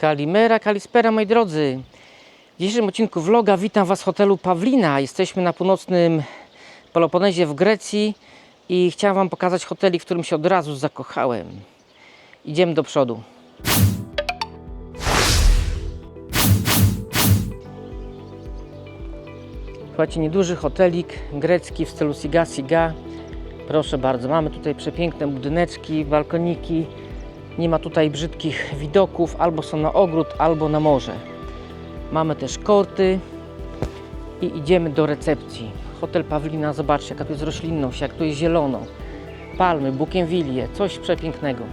Kalimera, Kalispera, moi drodzy. W dzisiejszym odcinku vloga witam Was w hotelu Pawlina. Jesteśmy na północnym Peloponezie w Grecji i chciałem Wam pokazać hotelik, w którym się od razu zakochałem. Idziemy do przodu. Słuchajcie, nieduży hotelik grecki w stylu Siga Siga. Proszę bardzo, mamy tutaj przepiękne budyneczki, balkoniki. Nie ma tutaj brzydkich widoków, albo są na ogród, albo na morze. Mamy też korty i idziemy do recepcji. Hotel Pawlina, zobaczcie jaka tu jest roślinność, jak tu jest zielono. Palmy, bukienwilie, coś przepięknego.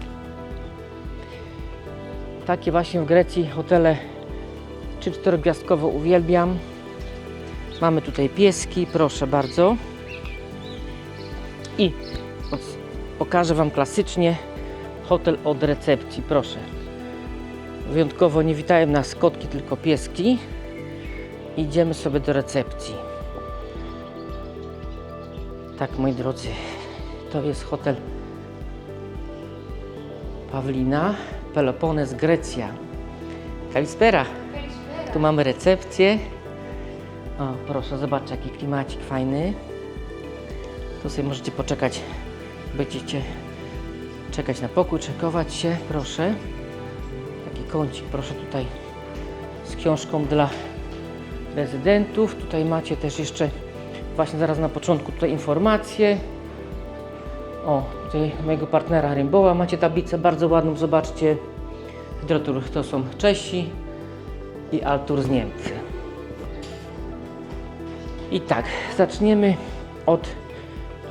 Takie właśnie w Grecji hotele 3-4 gwiazdkowe uwielbiam. Mamy tutaj pieski, proszę bardzo. I pokażę Wam klasycznie hotel od recepcji, proszę. Wyjątkowo nie witają nas kotki, tylko pieski. Idziemy sobie do recepcji. Tak, moi drodzy, to jest hotel Pawlina, Pelopones, Grecja. Kalispera. Tu mamy recepcję. O, proszę, zobaczcie jaki klimacik fajny. Tu sobie możecie poczekać, będziecie czekać na pokój, czekować się, proszę. Taki kącik, proszę tutaj z książką dla rezydentów. Tutaj macie też jeszcze, właśnie zaraz na początku, tutaj informacje. O, tutaj mojego partnera Rimboła macie tablicę bardzo ładną, zobaczcie. Hydrotur to są Czesi i Altur z Niemcy. I tak, zaczniemy od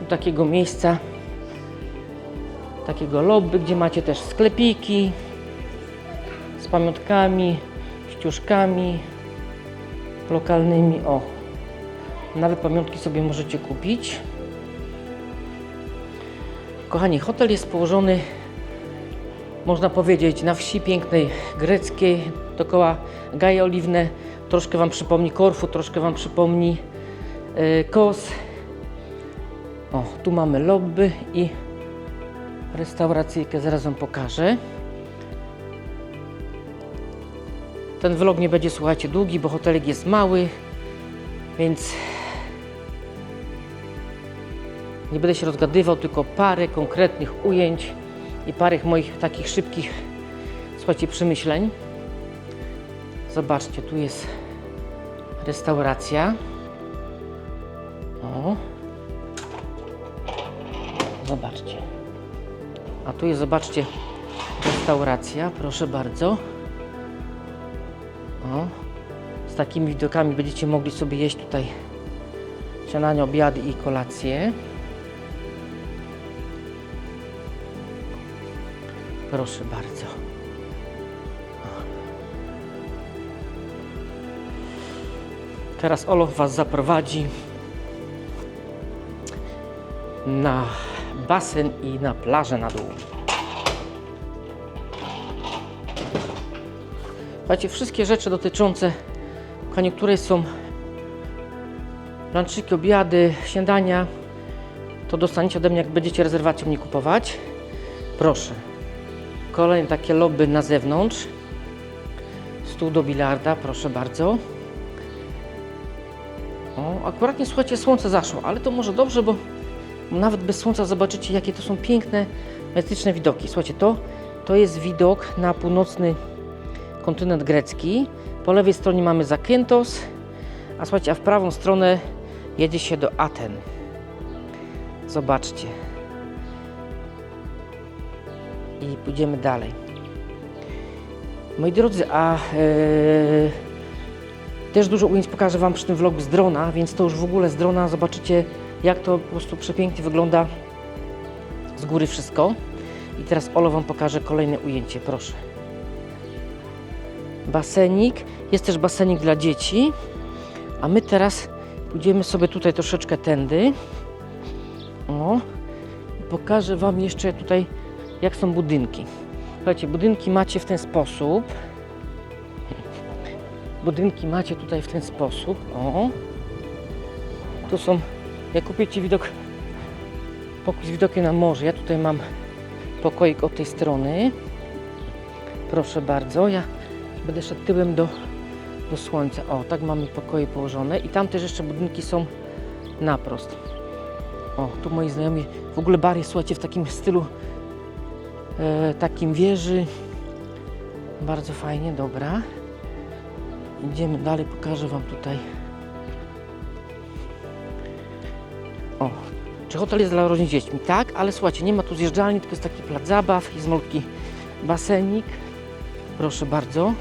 takiego miejsca, takiego lobby, gdzie macie też sklepiki z pamiątkami, ściuszkami lokalnymi. O, nawet pamiątki sobie możecie kupić. Kochani, hotel jest położony, można powiedzieć, na wsi pięknej greckiej, dookoła gaje oliwne. Troszkę Wam przypomni Korfu, troszkę Wam przypomni e, Kos. O, tu mamy lobby i restauracyjkę, zaraz Wam pokażę. Ten vlog nie będzie, słuchajcie, długi, bo hotelik jest mały, więc nie będę się rozgadywał, tylko parę konkretnych ujęć i parę moich takich szybkich, słuchajcie, przemyśleń. Zobaczcie, tu jest restauracja. O. Zobaczcie. A tu jest, zobaczcie, restauracja, proszę bardzo. O. Z takimi widokami będziecie mogli sobie jeść tutaj śniadanie, obiady i kolacje. Proszę bardzo. Teraz Olof Was zaprowadzi na basen i na plażę na dół. Słuchajcie, wszystkie rzeczy dotyczące koniunktury są lunchiki, obiady, śniadania, to dostaniecie ode mnie, jak będziecie rezerwacją nie kupować. Proszę. Kolejne takie lobby na zewnątrz. Stół do bilarda, proszę bardzo. O, akurat nie słuchajcie, słońce zaszło, ale to może dobrze, bo nawet bez słońca zobaczycie, jakie to są piękne, majestatyczne widoki. Słuchajcie, to, to jest widok na północny kontynent grecki. Po lewej stronie mamy Zakynthos, a słuchajcie, a w prawą stronę jedzie się do Aten. Zobaczcie. I pójdziemy dalej. Moi drodzy, a e, też dużo ujęć pokażę Wam przy tym vlogu z drona, więc to już w ogóle z drona zobaczycie, jak to po prostu przepięknie wygląda z góry wszystko. I teraz Olo Wam pokaże kolejne ujęcie, proszę. Basenik, jest też basenik dla dzieci, a my teraz pójdziemy sobie tutaj troszeczkę tędy. O, pokażę Wam jeszcze tutaj, jak są budynki. Słuchajcie, budynki macie w ten sposób. Budynki macie tutaj w ten sposób. O. Tu są, jak kupicie widok, pokój z widokiem na morze. Ja tutaj mam pokoik od tej strony. Proszę bardzo, ja Będę szedł tyłem do, do słońca. O, tak mamy pokoje położone. I tam też jeszcze budynki są naprost. O, tu moi znajomi, w ogóle bar jest, słuchajcie, w takim stylu, e, takim wieży. Bardzo fajnie, dobra. Idziemy dalej, pokażę Wam tutaj. Czy hotel jest dla rodzin z dziećmi? Tak, ale słuchajcie, nie ma tu zjeżdżalni, tylko jest taki plac zabaw, jest malutki basenik. Proszę bardzo.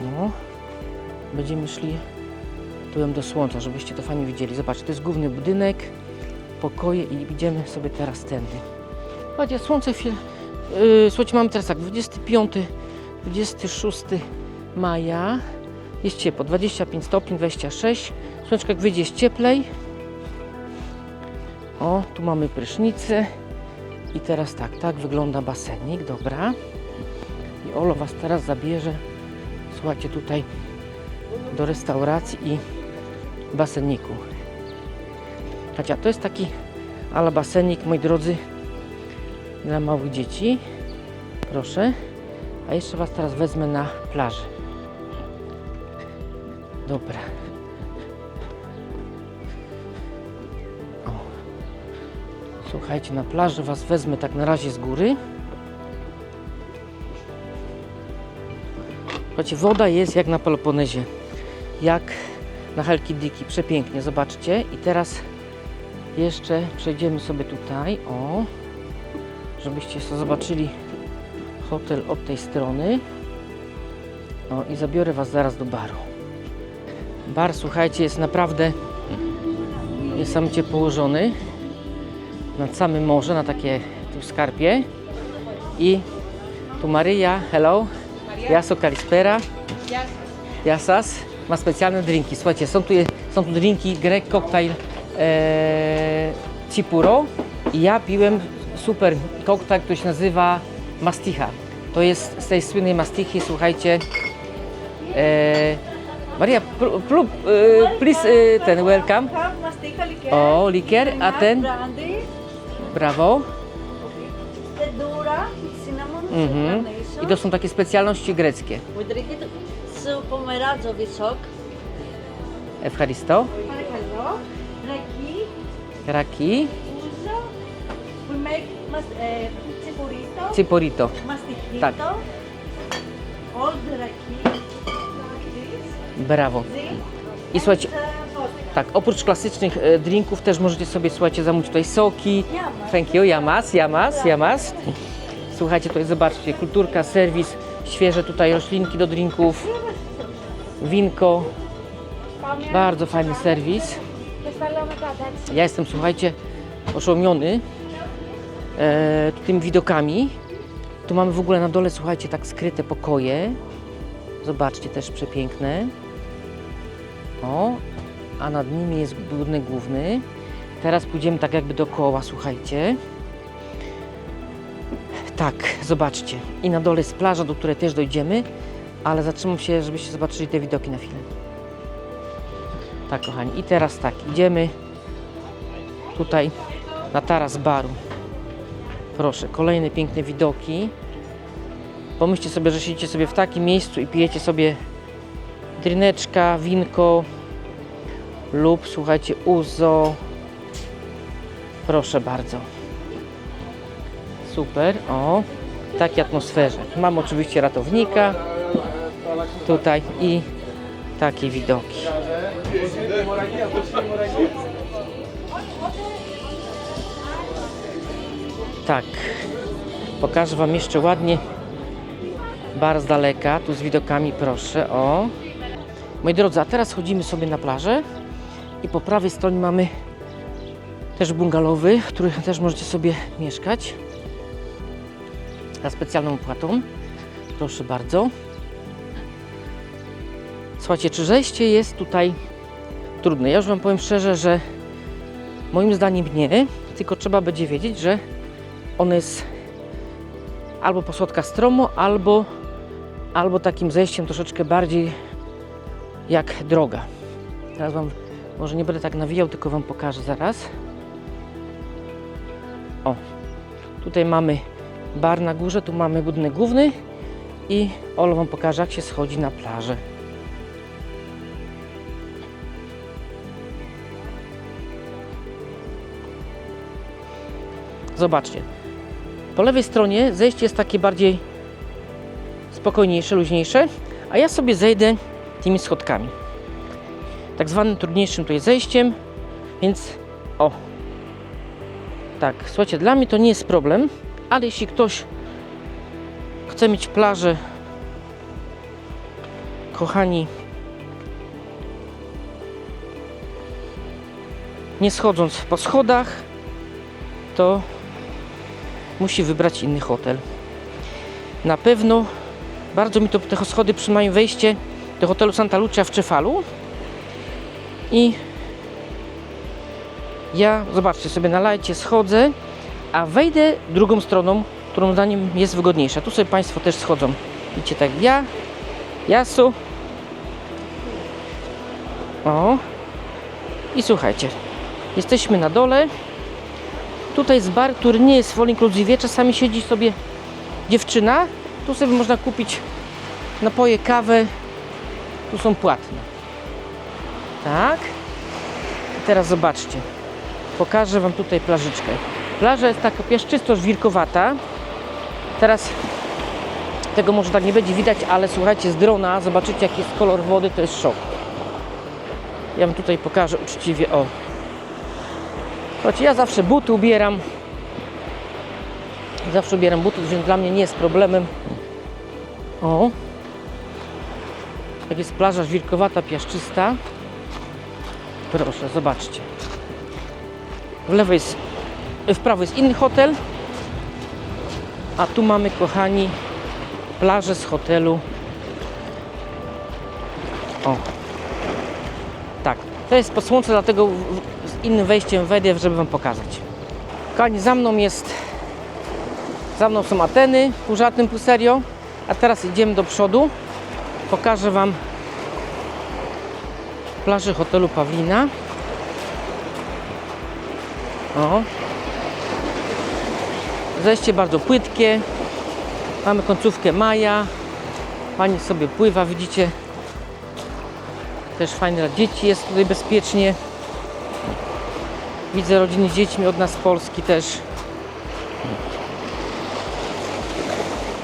No, będziemy szli tyłem do słońca, żebyście to fajnie widzieli. Zobaczcie, to jest główny budynek, pokoje i idziemy sobie teraz tędy. Słuchajcie, słońce chwilę. Yy, słuchajcie, mamy teraz tak, 25, 26 maja. Jest ciepło, 25 stopni, 26. Słoneczko jak wyjdzie jest cieplej. O, tu mamy prysznicę. I teraz tak, tak wygląda basenik, dobra. I Olo Was teraz zabierze, słuchajcie, tutaj do restauracji i baseniku. Kacia, to jest taki ala basenik, moi drodzy, dla małych dzieci. Proszę. A jeszcze Was teraz wezmę na plażę. Dobra. Słuchajcie, na plaży Was wezmę tak na razie z góry. Słuchajcie, woda jest jak na Peloponezie. Jak na Halkidiki. Przepięknie, zobaczcie. I teraz jeszcze przejdziemy sobie tutaj. O, żebyście sobie zobaczyli hotel od tej strony. O, i zabiorę Was zaraz do baru. Bar, słuchajcie, jest naprawdę niesamowicie położony nad samym morze, na takie tu skarpie. I tu Maryja, hello. Jaso Kalispera. Jasas ma specjalne drinki. Słuchajcie, są tu, są tu drinki Grek Cocktail e, Cipuro i ja piłem super koktajl, który się nazywa Masticha. To jest z tej słynnej mastichy, słuchajcie. E, Maria, pl, pl, e, please e, ten welcome. O, likier, a ten? Brandy, Brawo. the Dura, cinnamon, Mhm. carnation. I to są takie specjalności greckie. We drink it z pomeranzowy sok. Evcharisto, Παρακαλώ. Raki, raki, ouzo. We make mas, eh, cipurito, ciporito. mastichito. Tak. Old raki. This. Brawo. Zi. I słuchajcie, and, uh, vodka. tak, oprócz klasycznych e, drinków też możecie sobie, słuchajcie, zamówić tutaj soki. Thank you, jamas, jamas, jamas. Słuchajcie, tutaj zobaczcie, kulturka, serwis, świeże tutaj roślinki do drinków, winko. Bardzo fajny serwis. Ja jestem, słuchajcie, oszołomiony e, tymi widokami. Tu mamy w ogóle na dole, słuchajcie, tak skryte pokoje. Zobaczcie, też przepiękne. O, a nad nimi jest budynek główny. Teraz pójdziemy tak jakby dookoła, słuchajcie. Tak, zobaczcie. I na dole jest plaża, do której też dojdziemy, ale zatrzymam się, żebyście zobaczyli te widoki na chwilę. Tak, kochani. I teraz tak, idziemy tutaj na taras baru. Proszę, kolejne piękne widoki. Pomyślcie sobie, że siedzicie sobie w takim miejscu i pijecie sobie drineczka, winko lub słuchajcie, uzo. Proszę bardzo. Super, o, w takiej atmosferze. Mam oczywiście ratownika tutaj i takie widoki. Tak, pokażę Wam jeszcze ładnie bar z daleka, tu z widokami, proszę, o. Moi drodzy, a teraz chodzimy sobie na plażę i po prawej stronie mamy też bungalowy, w których też możecie sobie mieszkać za specjalną opłatą. Proszę bardzo. Słuchajcie, czy zejście jest tutaj trudne? Ja już Wam powiem szczerze, że moim zdaniem nie, tylko trzeba będzie wiedzieć, że on jest albo posłodka stromo, albo, albo takim zejściem troszeczkę bardziej jak droga. Teraz Wam może nie będę tak nawijał, tylko Wam pokażę zaraz. O, tutaj mamy bar na górze, tu mamy budynek główny i Olo Wam pokaże, jak się schodzi na plażę. Zobaczcie. Po lewej stronie zejście jest takie bardziej spokojniejsze, luźniejsze, a ja sobie zejdę tymi schodkami. Tak zwanym trudniejszym tutaj zejściem, więc o. Tak, słuchajcie, dla mnie to nie jest problem, ale jeśli ktoś chce mieć plażę, kochani, nie schodząc po schodach, to musi wybrać inny hotel. Na pewno bardzo mi to te schody przypominają wejście do hotelu Santa Lucia w Cefalu. I ja, zobaczcie sobie na lajcie, schodzę, a wejdę drugą stroną, którą zdaniem jest wygodniejsza. Tu sobie Państwo też schodzą. Widzicie, tak ja, Jasu. O. I słuchajcie, jesteśmy na dole. Tutaj jest bar, który nie jest full inclusive. Czasami siedzi sobie dziewczyna. Tu sobie można kupić napoje, kawę. Tu są płatne. Tak. I teraz zobaczcie. Pokażę Wam tutaj plażyczkę. Plaża jest taka piaszczysto żwirkowata. Teraz tego może tak nie będzie widać, ale słuchajcie, z drona zobaczycie jaki jest kolor wody, to jest szok. Ja Wam tutaj pokażę uczciwie, o. Słuchajcie, ja zawsze buty ubieram. Zawsze ubieram buty, więc dla mnie nie jest problemem. O. Jak jest plaża żwirkowata, piaszczysta. Proszę, zobaczcie. W lewo jest, w prawo jest inny hotel. A tu mamy, kochani, plażę z hotelu. O. Tak, to jest po słońcu, dlatego z innym wejściem wejdę, żeby Wam pokazać. Kochani, za mną jest, za mną są Ateny, pół żartem, pół serio. A teraz idziemy do przodu. Pokażę Wam plażę hotelu Pawlina. O. Zejście bardzo płytkie. Mamy końcówkę maja. Pani sobie pływa, widzicie. Też fajne dla dzieci jest tutaj bezpiecznie. Widzę rodziny z dziećmi od nas z Polski też.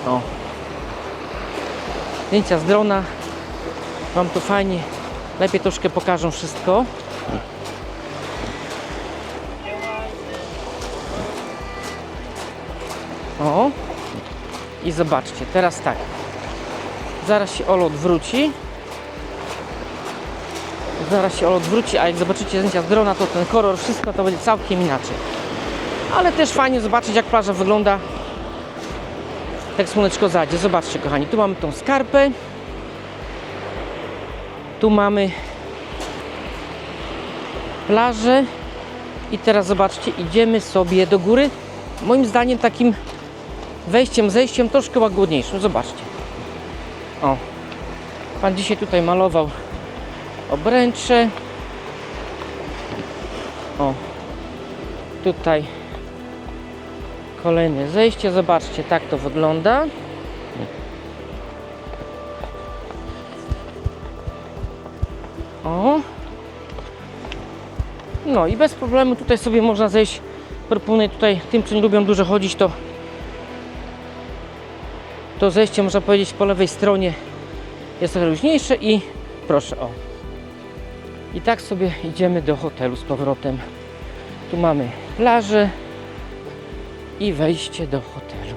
O. Zdjęcia z drona. Wam tu fajnie, lepiej troszkę pokażą wszystko. O. I zobaczcie, teraz tak. Zaraz się Olo odwróci. Zaraz się Olo odwróci, a jak zobaczycie zdjęcia z drona, to ten kolor, wszystko to będzie całkiem inaczej. Ale też fajnie zobaczyć, jak plaża wygląda. Jak słoneczko zajdzie. Zobaczcie, kochani, tu mamy tą skarpę. Tu mamy plażę. I teraz zobaczcie, idziemy sobie do góry. Moim zdaniem takim wejściem, zejściem troszkę łagodniejszym. Zobaczcie. O. Pan dzisiaj tutaj malował obręcze. O. Tutaj kolejne zejście. Zobaczcie, tak to wygląda. O. No i bez problemu tutaj sobie można zejść. Proponuję tutaj tym, co nie lubią dużo chodzić, to to zejście można powiedzieć po lewej stronie jest trochę luźniejsze i proszę o. I tak sobie idziemy do hotelu z powrotem. Tu mamy plażę i wejście do hotelu.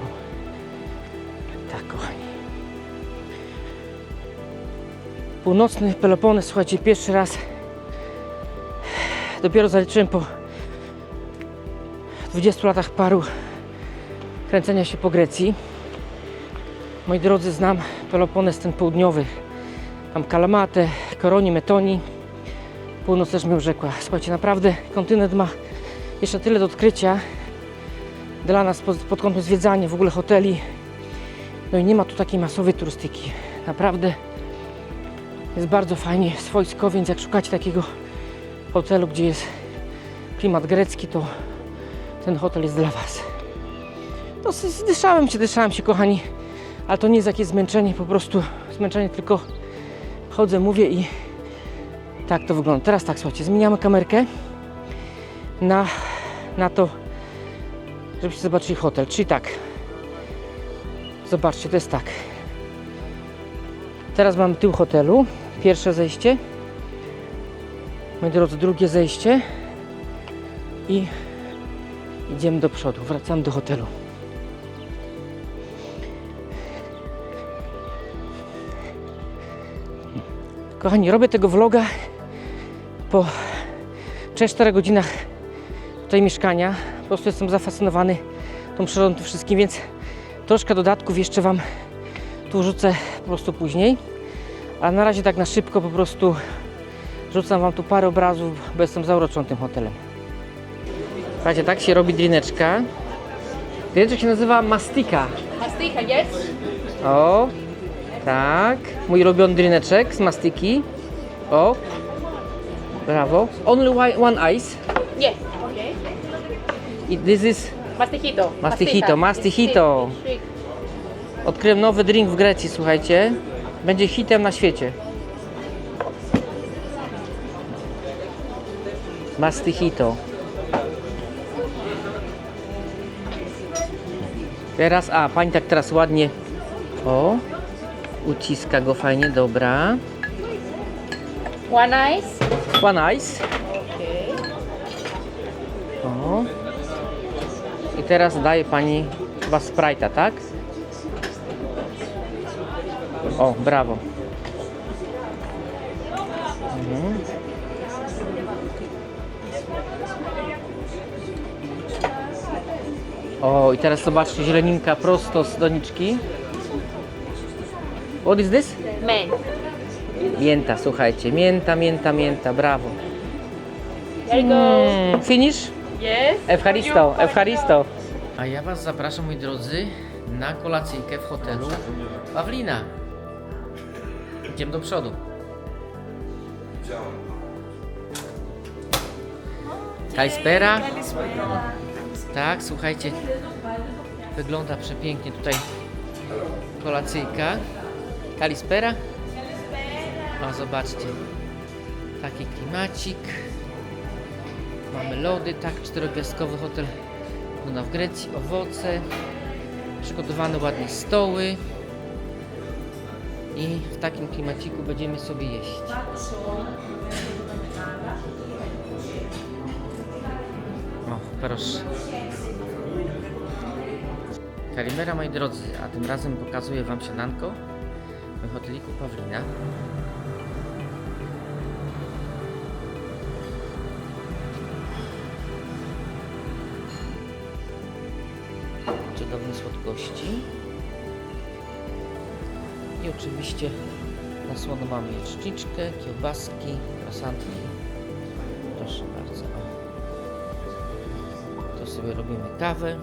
Północny Peloponez, słuchajcie, pierwszy raz dopiero zaliczyłem po 20 latach paru kręcenia się po Grecji. Moi drodzy, znam Peloponez ten południowy. Mam Kalamatę, Koroni, Metoni. Północ też mi urzekła. Słuchajcie, naprawdę kontynent ma jeszcze tyle do odkrycia dla nas pod, pod kątem zwiedzania, w ogóle hoteli. No i nie ma tu takiej masowej turystyki. Naprawdę jest bardzo fajnie, swojsko, więc jak szukacie takiego hotelu, gdzie jest klimat grecki, to ten hotel jest dla Was. No, dyszałem się, dyszałem się, kochani, Ale to nie jest jakieś zmęczenie, po prostu zmęczenie, tylko chodzę, mówię i tak to wygląda. Teraz tak, słuchajcie, zmieniamy kamerkę na, na to, żebyście zobaczyli hotel. Czyli tak, zobaczcie, to jest tak. Teraz mamy tył hotelu, pierwsze zejście. Moi drodzy, drugie zejście i idziemy do przodu, wracamy do hotelu. Kochani, robię tego vloga po 3-4 godzinach tutaj mieszkania. Po prostu jestem zafascynowany tą przyrodą, tym wszystkim, więc troszkę dodatków jeszcze Wam tu rzucę po prostu później. A na razie tak na szybko po prostu rzucam Wam tu parę obrazów, bo jestem zauroczony tym hotelem. Słuchajcie, tak się robi drineczka. Drineczek się nazywa mastika. Mastica, yes? O, tak. Mój ulubiony drineczek z mastiki. O, brawo. Only one ice. Yes. Okay. I this is... Mastijito. Mastijito, mastijito. Odkryłem nowy drink w Grecji, słuchajcie. Będzie hitem na świecie. Mastihito. Teraz, a pani tak teraz ładnie, o, uciska go fajnie, dobra. One ice. One ice. O. I teraz daje pani chyba Sprite'a, tak? O, brawo. Mhm. O, i teraz zobaczcie, zieleninka prosto z doniczki. What is this? Man. Mięta, słuchajcie. Mięta, mięta, mięta, brawo. Mm, finish? Yes. Ewcharisto, Ewcharisto. A ja Was zapraszam, moi drodzy, na kolacyjkę w hotelu Pawlina. Idziemy do przodu. Kalispera. Tak, słuchajcie, wygląda przepięknie tutaj kolacyjka. Kalispera. O, zobaczcie. Taki klimacik. Mamy lody, tak, czterogwiazdkowy hotel wygląda w Grecji, owoce, przygotowane ładnie stoły i w takim klimaciku będziemy sobie jeść. O, proszę. Kalimera moi drodzy, a tym razem pokazuję Wam śniadanko w hoteliku Pawlina. cudowne słodkości. Oczywiście na słono mamy jeczniczkę, kiełbaski, krasantki. Proszę bardzo. To sobie robimy kawę.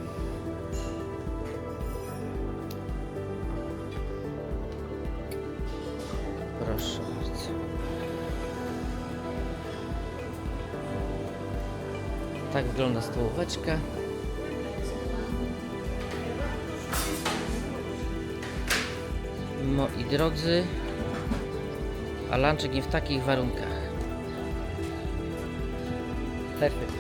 Proszę bardzo. Tak wygląda stołóweczka. Moi drodzy, a nie w takich warunkach. Perfekt.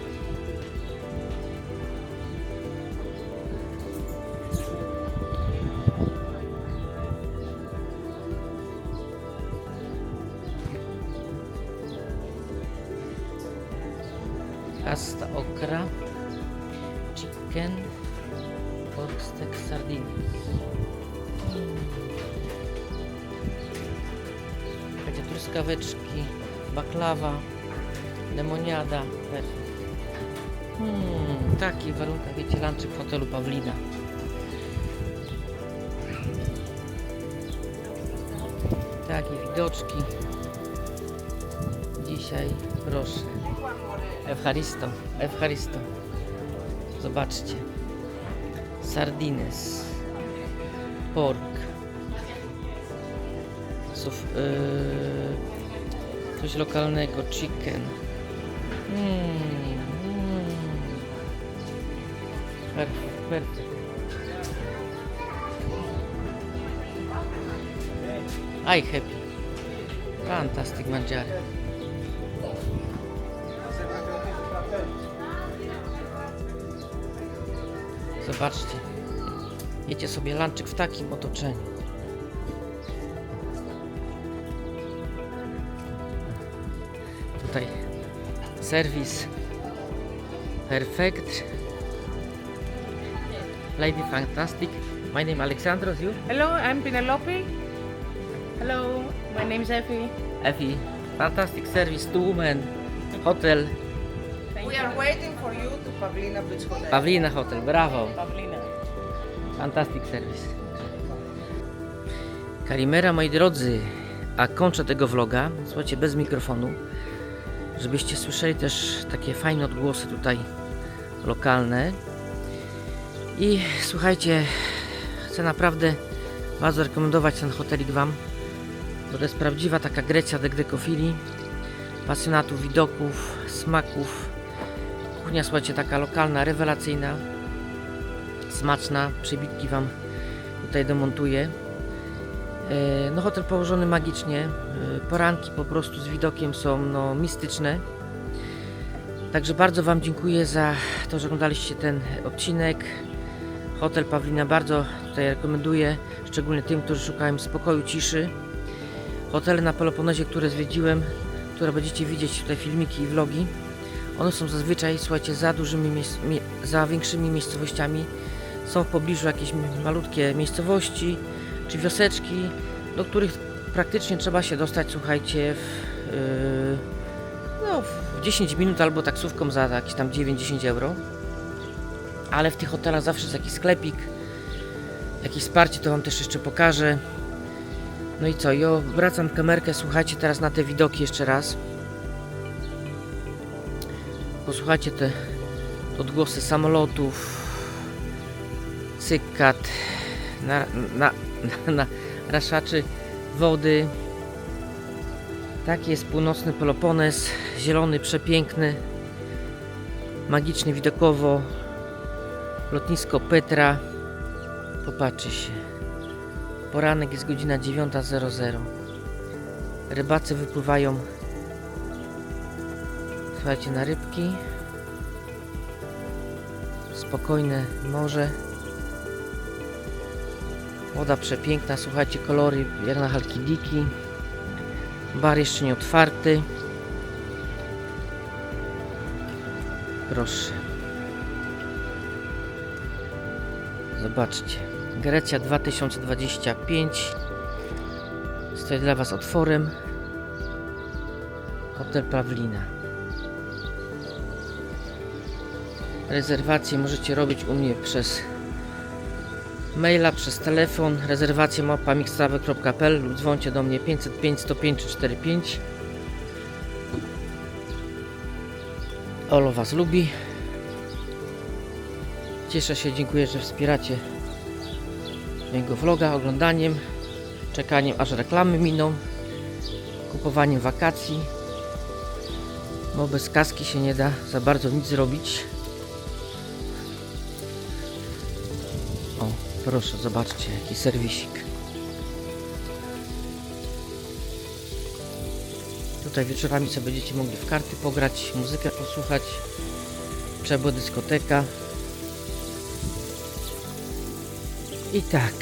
Hmm, takie warunkach, wiecie, lunchek w hotelu Pawlina. Takie widoczki. Dzisiaj, proszę. Ewcharisto, Ewcharisto. Zobaczcie. Sardines. Pork. Yy, coś lokalnego, chicken. Mm, Perfekt, perfekt. I happy. Fantastic mangiare. Zobaczcie. Jecie sobie lanczyk w takim otoczeniu. Tutaj serwis perfect. Lady fantastic. My name Alexandros, you? Hello, I'm Penelope. Hello, my name is Effie. Effie. Fantastic service, two women. Hotel. Thank We are waiting for you to Pavlina Beach Hotel. Pawlina Hotel, brawo. Pavlina. Fantastic service. Kalimera, moi drodzy, a kończę tego vloga, słuchajcie, bez mikrofonu, żebyście słyszeli też takie fajne odgłosy tutaj lokalne. I słuchajcie, chcę naprawdę bardzo rekomendować ten hotelik Wam, to jest prawdziwa taka Grecja de Grekofili, pasjonatów widoków, smaków. Kuchnia, słuchajcie, taka lokalna, rewelacyjna smaczna. Przybitki Wam tutaj demontuję. E, No hotel położony magicznie. E, Poranki po prostu z widokiem są no, mistyczne. Także bardzo Wam dziękuję za to, że oglądaliście ten odcinek. Hotel Pawlina bardzo tutaj rekomenduję, szczególnie tym, którzy szukają spokoju, ciszy. Hotele na Peloponezie, które zwiedziłem, które będziecie widzieć tutaj filmiki i vlogi, one są zazwyczaj, słuchajcie, za dużymi, za większymi miejscowościami, są w pobliżu jakieś malutkie miejscowości czy wioseczki, do których praktycznie trzeba się dostać, słuchajcie, w, yy, no, w 10 minut albo taksówką za jakieś tam 9-10 euro. Ale w tych hotelach zawsze jest jakiś sklepik, jakieś wsparcie, to Wam też jeszcze pokażę. No i co, ja wracam kamerkę, słuchajcie teraz na te widoki jeszcze raz. Posłuchajcie te odgłosy samolotów, cykat, na, na, na, na raszaczy wody. Taki jest północny Pelopones, zielony, przepiękny, magicznie widokowo. Lotnisko Petra. Popatrzy się. Poranek jest godzina 9.00. Rybacy wypływają Słuchajcie, na rybki. Spokojne morze. Woda przepiękna, słuchajcie, kolory jak na Halkidiki. Bar jeszcze nie otwarty. Proszę. Zobaczcie. Grecja 2025. Stoi dla Was otworem. Hotel Pawlina. Rezerwacje możecie robić u mnie przez maila, przez telefon. Rezerwacje mapa mixtravel.pl lub dzwońcie do mnie 505 105 345. Olo Was lubi. Cieszę się, dziękuję, że wspieracie mojego vloga oglądaniem, czekaniem aż reklamy miną, kupowaniem wakacji. Bo bez kaski się nie da za bardzo nic zrobić. O, proszę, zobaczcie, jaki serwisik. Tutaj wieczorami sobie będziecie mogli w karty pograć, muzykę posłuchać. Trzeba dyskoteka. I tak.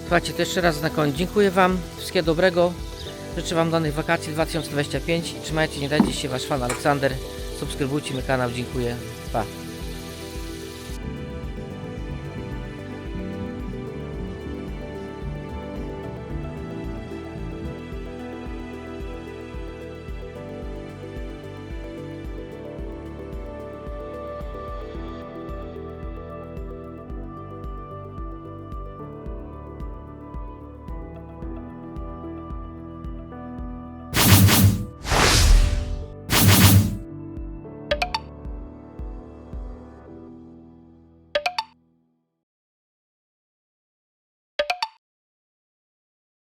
Słuchajcie, to jeszcze raz na koniec dziękuję Wam. Wszystkiego dobrego. Życzę Wam danych wakacji 2025 i trzymajcie, nie dajcie się Wasz fan Aleksander. Subskrybujcie mój kanał, dziękuję. Pa.